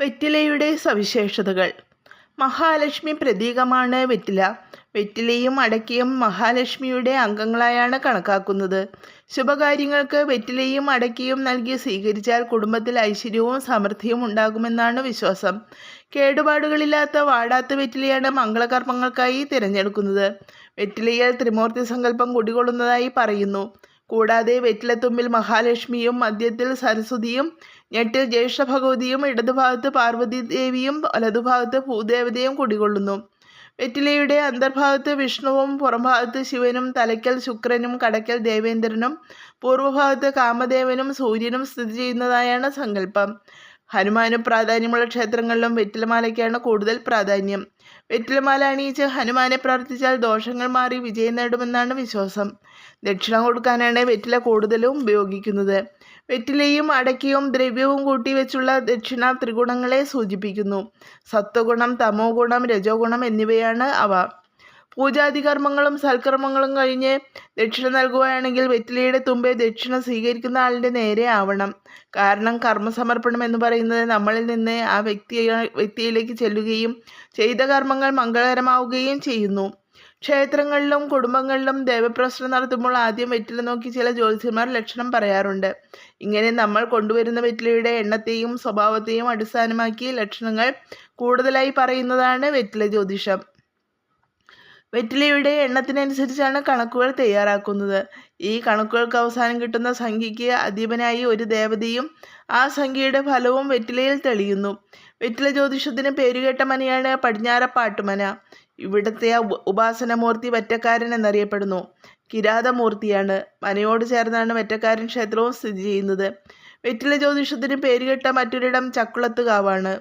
വെറ്റിലയുടെ സവിശേഷതകൾ. മഹാലക്ഷ്മി പ്രതീകമാണ് വെറ്റില. വെറ്റിലയും അടക്കിയും മഹാലക്ഷ്മിയുടെ അംഗങ്ങളായാണ് കണക്കാക്കുന്നത്. ശുഭകാര്യങ്ങൾക്ക് വെറ്റിലയും അടക്കിയും നൽകി സ്വീകരിച്ചാൽ കുടുംബത്തിൽ ഐശ്വര്യവും സമൃദ്ധിയും ഉണ്ടാകുമെന്നാണ് വിശ്വാസം. കേടുപാടുകളില്ലാത്ത വാടാത്ത വെറ്റിലയാണ് മംഗളകർമ്മങ്ങൾക്കായി തിരഞ്ഞെടുക്കുന്നത്. വെറ്റിലയിൽ ത്രിമൂർത്തി സങ്കല്പം കുടികൊള്ളുന്നതായി പറയുന്നു. കൂടാതെ വെറ്റിലത്തുമ്പിൽ മഹാലക്ഷ്മിയും മധ്യത്തിൽ സരസ്വതിയും ഞെട്ടിൽ ജ്യേഷ്ഠ ഭഗവതിയും ഇടതുഭാഗത്ത് പാർവതി ദേവിയും വലതുഭാഗത്ത് ഭൂദേവതയും കുടികൊള്ളുന്നു. വെറ്റിലയുടെ അന്തർഭാഗത്ത് വിഷ്ണുവും പുറംഭാഗത്ത് ശിവനും തലയ്ക്കൽ ശുക്രനും കടയ്ക്കൽ ദേവേന്ദ്രനും പൂർവഭാഗത്ത് കാമദേവനും സൂര്യനും സ്ഥിതി ചെയ്യുന്നതായാണ് സങ്കല്പം. ഹനുമാനും പ്രാധാന്യമുള്ള ക്ഷേത്രങ്ങളിലും വെറ്റിലമാലയ്ക്കാണ് കൂടുതൽ പ്രാധാന്യം. വെറ്റിലമാല അണിയിച്ച് ഹനുമാനെ പ്രാർത്ഥിച്ചാൽ ദോഷങ്ങൾ മാറി വിജയം നേടുമെന്നാണ് വിശ്വാസം. ദക്ഷിണ കൊടുക്കാനാണ് വെറ്റില കൂടുതലും ഉപയോഗിക്കുന്നത്. വെറ്റിലയും അടയ്ക്കയും ദ്രവ്യവും കൂട്ടി വെച്ചുള്ള ദക്ഷിണ ത്രിഗുണങ്ങളെ സൂചിപ്പിക്കുന്നു. സത്വഗുണം തമോ ഗുണം രജോ ഗുണം എന്നിവയാണ് അവ. പൂജാതി കർമ്മങ്ങളും സൽക്കർമ്മങ്ങളും കഴിഞ്ഞ് ദക്ഷിണ നൽകുകയാണെങ്കിൽ വെറ്റിലയുടെ തുമ്പെ ദക്ഷിണ സ്വീകരിക്കുന്ന ആളിന്റെ നേരെ ആവണം. കാരണം കർമ്മസമർപ്പണം എന്ന് പറയുന്നത് നമ്മളിൽ നിന്ന് ആ വ്യക്തി വ്യക്തിയിലേക്ക് ചെല്ലുകയും ചെയ്ത കർമ്മങ്ങൾ മംഗളകരമാവുകയും ചെയ്യുന്നു. ക്ഷേത്രങ്ങളിലും കുടുംബങ്ങളിലും ദേവപ്രശ്നം നടത്തുമ്പോൾ ആദ്യം വെറ്റില നോക്കി ചില ജ്യോതിഷന്മാർ ലക്ഷണം പറയാറുണ്ട്. ഇങ്ങനെ നമ്മൾ കൊണ്ടുവരുന്ന വെറ്റിലയുടെ എണ്ണത്തെയും സ്വഭാവത്തെയും അടിസ്ഥാനമാക്കി ലക്ഷണങ്ങൾ കൂടുതലായി പറയുന്നതാണ് വെറ്റില ജ്യോതിഷം. വെറ്റിലയുടെ എണ്ണത്തിനനുസരിച്ചാണ് കണക്കുകൾ തയ്യാറാക്കുന്നത്. ഈ കണക്കുകൾക്ക് അവസാനം കിട്ടുന്ന സംഖ്യയ്ക്ക് അധീപനായി ഒരു ദേവതയും ആ സംഖ്യയുടെ ഫലവും വെറ്റിലയിൽ തെളിയുന്നു. വെറ്റില ജ്യോതിഷത്തിന് പേരുകേട്ട മനയാണ് പടിഞ്ഞാറപ്പാട്ടുമന. ഇവിടുത്തെ ഉപാസനമൂർത്തി വറ്റക്കാരൻ എന്നറിയപ്പെടുന്നു. കിരാതമൂർത്തിയാണ്. മനയോട് ചേർന്നാണ് വറ്റക്കാരൻ ക്ഷേത്രവും സ്ഥിതി ചെയ്യുന്നത്. വെറ്റില ജ്യോതിഷത്തിന് പേരുകെട്ട മറ്റൊരിടം ചക്കുളത്തുകാവാണ്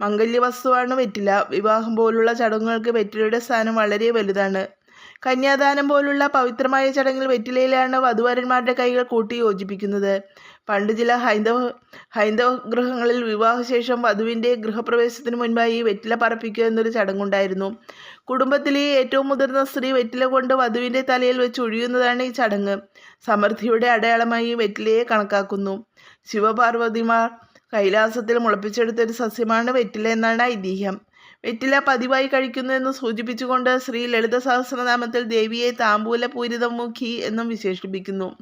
മംഗല്യവസ്തുവാണ് വെറ്റില. വിവാഹം പോലുള്ള ചടങ്ങുകൾക്ക് വെറ്റിലയുടെ സ്ഥാനം വളരെ വലുതാണ്. കന്യാദാനം പോലുള്ള പവിത്രമായ ചടങ്ങിൽ വെറ്റിലയിലാണ് വധുവരന്മാരുടെ കൈകൾ കൂട്ടി യോജിപ്പിക്കുന്നത്. പണ്ട് ചില ഹൈന്ദവ ഹൈന്ദവ ഗൃഹങ്ങളിൽ വിവാഹശേഷം വധുവിന്റെ ഗൃഹപ്രവേശത്തിന് മുൻപായി വെറ്റില പറപ്പിക്കുക എന്നൊരു ചടങ്ങുണ്ടായിരുന്നു. കുടുംബത്തിലെ ഏറ്റവും മുതിർന്ന സ്ത്രീ വെറ്റില കൊണ്ട് വധുവിന്റെ തലയിൽ വെച്ച് ഒഴിയുന്നതാണ് ഈ ചടങ്ങ്. സമൃദ്ധിയുടെ അടയാളമായി വെറ്റിലയെ കണക്കാക്കുന്നു. ശിവപാർവതിമാർ കൈലാസത്തിൽ മുളപ്പിച്ചെടുത്ത ഒരു സസ്യമാണ് വെറ്റില എന്നാണ് ഐതിഹ്യം. വെറ്റില പതിവായി കഴിക്കുന്നുവെന്ന് സൂചിപ്പിച്ചുകൊണ്ട് ശ്രീ ലളിത സഹസ്രനാമത്തിൽ ദേവിയെ താമ്പൂല പൂരിതമുഖി എന്നും വിശേഷിപ്പിക്കുന്നു.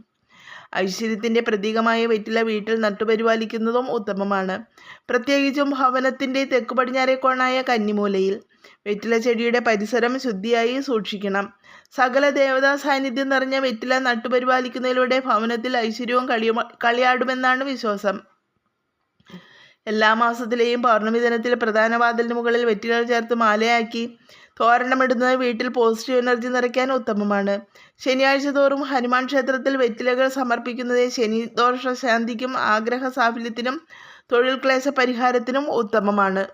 ഐശ്വര്യത്തിന്റെ പ്രതീകമായ വെറ്റില വീട്ടിൽ നട്ടുപരിപാലിക്കുന്നതും ഉത്തമമാണ്. പ്രത്യേകിച്ചും ഭവനത്തിന്റെ തെക്കു പടിഞ്ഞാറേ കോണായ കന്നിമൂലയിൽ വെറ്റില ചെടിയുടെ പരിസരം ശുദ്ധിയായി സൂക്ഷിക്കണം. സകല ദേവതാ സാന്നിധ്യം നിറഞ്ഞ വെറ്റില നട്ടുപരിപാലിക്കുന്നതിലൂടെ ഭവനത്തിൽ ഐശ്വര്യവും കളിയുമ കളിയാടുമെന്നാണ് വിശ്വാസം. എല്ലാ മാസത്തിലെയും പൗർണമി ദിനത്തിൽ പ്രധാന വാതിലിന് മുകളിൽ വെറ്റികൾ ചേർത്ത് മാലയാക്കി തോരണമിടുന്നത് വീട്ടിൽ പോസിറ്റീവ് എനർജി നിറയ്ക്കാൻ ഉത്തമമാണ്. ശനിയാഴ്ച തോറും ഹനുമാൻ ക്ഷേത്രത്തിൽ വെറ്റിലകൾ സമർപ്പിക്കുന്നത് ശനി ദോഷ ശാന്തിക്കും ആഗ്രഹ സാഫല്യത്തിനും തൊഴിൽ ക്ലേശ പരിഹാരത്തിനും ഉത്തമമാണ്.